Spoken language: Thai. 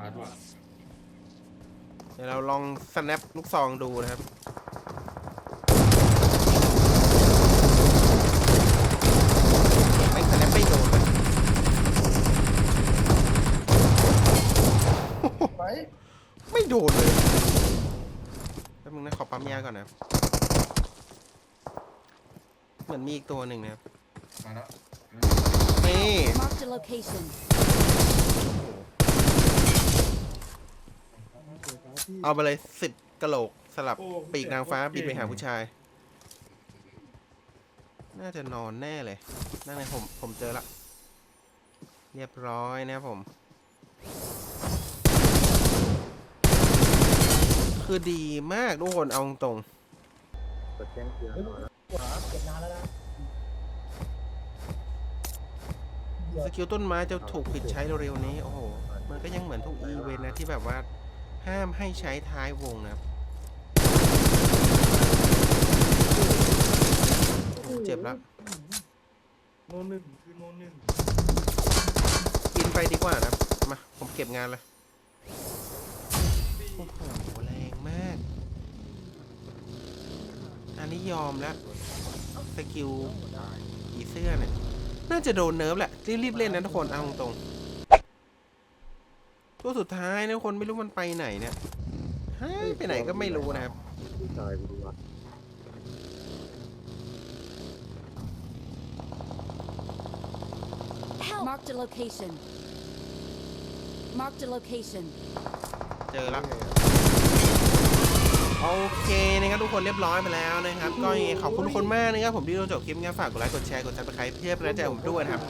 าร์ดว่ะเดี๋ยวเราลอง snap ลูกซองดูนะครับ ไม่ snap ไม่โดนเลยไปไม่โดนเลยแป๊บนึงนะขอปั๊มยาก่อนนะครับเหมือนมีอีกตัวหนึ่งนะครับมาแล้วนี่ Marked a location. เอาไปเลยสิบกะโหลกสลับปีกนางฟ้าบินไปหาผู้ชาย น่าจะนอนแน่เลย นั่นไงผมผมเจอละ เรียบร้อยนะครับผม คือดีมากทุกคนเอาตรงกดแจ้งเตือนเฮ้ยหน่อยนะขวาเก็บนานแล้วนะๆสกิลต้นไม้จะถูกปิดใช้เร็วๆนี้ โอ้โห มันก็ยังเหมือนทุกอีเวนต์นะที่แบบว่า ห้ามให้ใช้ท้ายวงนะครับโอ้โหเจ็บแล้วโนหนึ่งคือโนหนึ่งกินไปดีกว่านะมา ผมเก็บงานเลยโอ้โหแรงมาก อันนี้ยอมแล้วสกิลผีเสื้อเนี่ย น่าจะโดนเนิร์ฟแหละ รีบๆเล่นนะทุกคน เอาตรงๆ ตัวสุดท้ายนะทุกคนไม่รู้มันไปไหนเนี่ยหายไปไหนก็ไม่รู้นะครับผู้ชายกูดูว่า Marked a location. Marked a location. เจอแล้วโอเคนะครับทุกคนเรียบร้อยไปแล้วนะครับ ก็ยังไงขอบคุณทุกคนมากนะครับผมที่ดูจบคลิปงั้นฝากกดไลค์กดแชร์กดซับสไครป์เพื่อเป็นกำลังใจให้ผมด้วยนะครับ